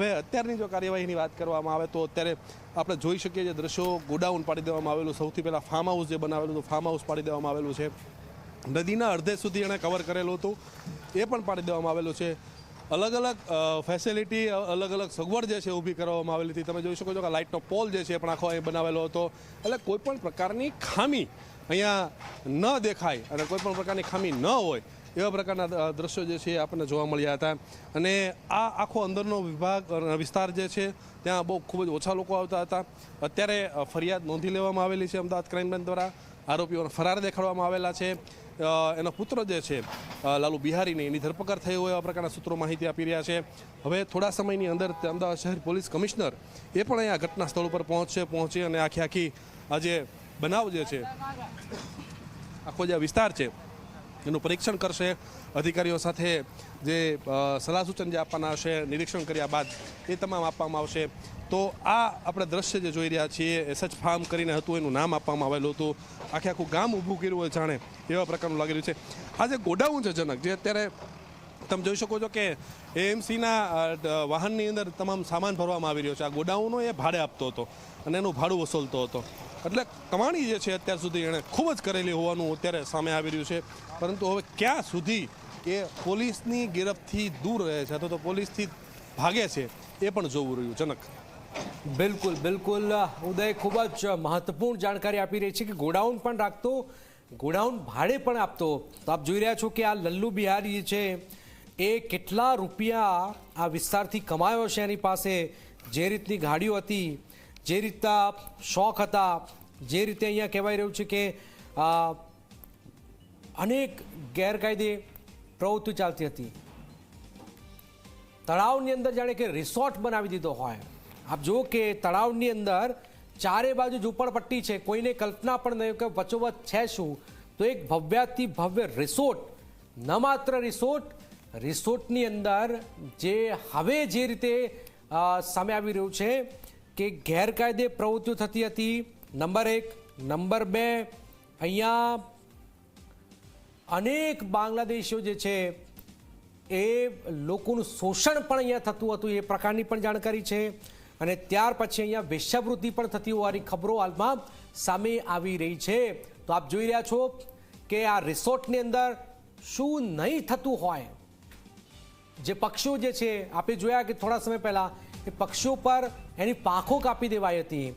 હવે અત્યારની જો કાર્યવાહીની વાત કરવામાં આવે તો અત્યારે આપણે જોઈ શકીએ છીએ દ્રશ્યો ગોડાઉન પાડી દેવામાં આવેલું. સૌથી પહેલાં ફાર્મ હાઉસ જે બનાવેલું હતું ફાર્મ હાઉસ પાડી દેવામાં આવેલું છે. નદીના અડધે સુધી એણે કવર કરેલું હતું. એ પણ પાડી દેવામાં આવેલું છે. અલગ અલગ ફેસિલિટી અલગ અલગ સગવડ જે છે ઊભી કરવામાં આવેલી હતી. તમે જોઈ શકો છો કે લાઇટનો પોલ જે છે એ પણ આખો અહીં બનાવેલો હતો. એટલે કોઈપણ પ્રકારની ખામી અહીંયા ન દેખાય અને કોઈપણ પ્રકારની ખામી ન હોય એવા પ્રકારના દ્રશ્યો જે છે આપણને જોવા મળ્યા હતા. અને આ આખો અંદરનો વિભાગ વિસ્તાર જે છે, ત્યાં બહુ ખૂબ જ ઓછા લોકો આવતા હતા. અત્યારે ફરિયાદ નોંધી લેવામાં આવેલી છે અમદાવાદ ક્રાઇમ બ્રાન્ચ દ્વારા. આરોપીઓને ફરાર દેખાડવામાં આવેલા છે. એનો પુત્ર જે છે લાલુ બિહારીની એની ધરપકડ થઈ હોય એવા પ્રકારના સૂત્રો માહિતી આપી રહ્યા છે. હવે થોડા સમયની અંદર અમદાવાદ શહેર પોલીસ કમિશનર એ પણ અહીંયા ઘટના સ્થળ ઉપર પહોંચશે, પહોંચી અને આખી આખી આ જે બનાવ જે છે, આખો જે વિસ્તાર છે એનું પરીક્ષણ કરશે. અધિકારીઓ સાથે જે સલાહ સૂચન જે આપવાના હશે, નિરીક્ષણ કર્યા બાદ એ તમામ આપવામાં આવશે. તો આ આપણે દ્રશ્ય જે જોઈ રહ્યા છીએ, એસએચ ફાર્મ કરીને હતું, એનું નામ આપવામાં આવેલું હતું. આખે આખું ગામ ઊભું કર્યું હોય જાણે એવા પ્રકારનું લાગી રહ્યું છે. આ જે ગોડાઉન છે જનક, જે અત્યારે તમે જોઈ શકો છો કે એએમસીના વાહનની અંદર તમામ સામાન ભરવામાં આવી રહ્યો છે. આ ગોડાઉનો એ ભાડે આપતો હતો અને એનું ભાડું વસૂલતો હતો. એટલે કમાણી જે છે અત્યાર સુધી એણે ખૂબ જ કરેલી હોવાનું અત્યારે સામે આવી રહ્યું છે. પરંતુ હવે ક્યાં સુધી એ પોલીસની ગિરફથી દૂર રહે છે અથવા તો પોલીસથી ભાગે છે એ પણ જોવું રહ્યું. જનક. બિલકુલ બિલકુલ. ઉદય ખૂબ જ મહત્વપૂર્ણ જાણકારી આપી રહી છે કે ગોડાઉન પણ રાખતો, ગોડાઉન ભાડે પણ આપતો. તો આપ જોઈ રહ્યા છો કે આ લલ્લુ બિહારી છે, એ કેટલા રૂપિયા આ વિસ્તારથી કમાયો છે એની પાસે, જે રીતની ગાડીઓ હતી જે રીતના શોખ હતા, જે રીતે અહીંયા કહેવાય રહ્યું છે કે અનેક ગેરકાયદે પ્રવૃત્તિ ચાલતી હતી. તળાવની અંદર જાણે કે રિસોર્ટ બનાવી દીધો હોય. આપ જુઓ કે તળાવની અંદર ચારે બાજુ ઝૂંપડપટ્ટી છે, કોઈને કલ્પના પણ નહીં કે વચોવચ છે શું. તો એક ભવ્યાથી ભવ્ય રિસોર્ટ ન માત્ર રિસોર્ટ રિસોર્ટની અંદર જે હવે જે રીતે સામે આવી રહ્યું છે કે ગેરકાયદે પ્રવૃત્તિઓ થતી હતી. નંબર એક. નંબર બે, અહીંયા અનેક બાંગ્લાદેશીઓ જે છે એ લોકોનું શોષણ પણ અહીંયા થતું હતું, એ પ્રકારની પણ જાણકારી છે. અને ત્યાર પછી અહીંયા વેશ્યાવૃત્તિ પણ થતી હોવાની ખબરો હાલમાં સામે આવી રહી છે. તો આપ જોઈ રહ્યા છો કે આ રિસોર્ટની અંદર શું નહીં થતું હોય જે પક્ષીઓ જે છે આપણે જોયા કે થોડા સમય પહેલા એ પક્ષીઓ પર એની પાંખો કાપી દેવાઈ હતી.